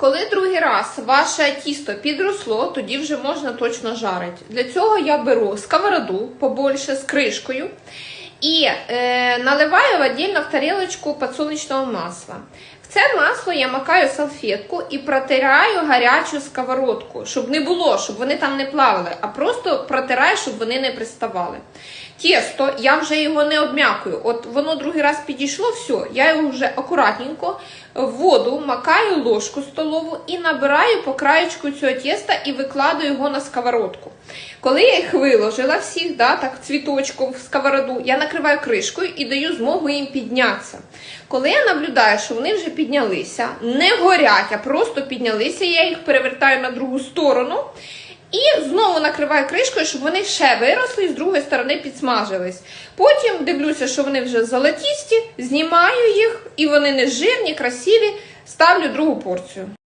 Коли другий раз ваше тісто підросло, тоді вже можна точно жарити. Для цього я беру сковороду побольше з кришкою і е, наливаю в отдельно в тарілочку подсолнечного масла. В це масло я макаю салфетку і протираю гарячу сковородку, щоб не було, щоб вони там не плавали, а просто протираю, щоб вони не приставали. Тісто, я вже його не обм'якую. От воно другий раз підійшло, все, я його вже акуратненько в воду макаю ложку столову і набираю по краєчку цього тіста і викладаю його на сковородку. Коли я їх виложила всіх, да, так цвіточком в сковороду, я накриваю кришкою і даю змогу їм піднятися. Коли я наблюдаю, що вони вже піднялися, не горять, а просто піднялися, я їх перевертаю на другу сторону. І знову накриваю кришкою, щоб вони ще виросли і з другої сторони підсмажились. Потім дивлюся, що вони вже золотісті, знімаю їх, і вони не жирні, красиві, ставлю другу порцію.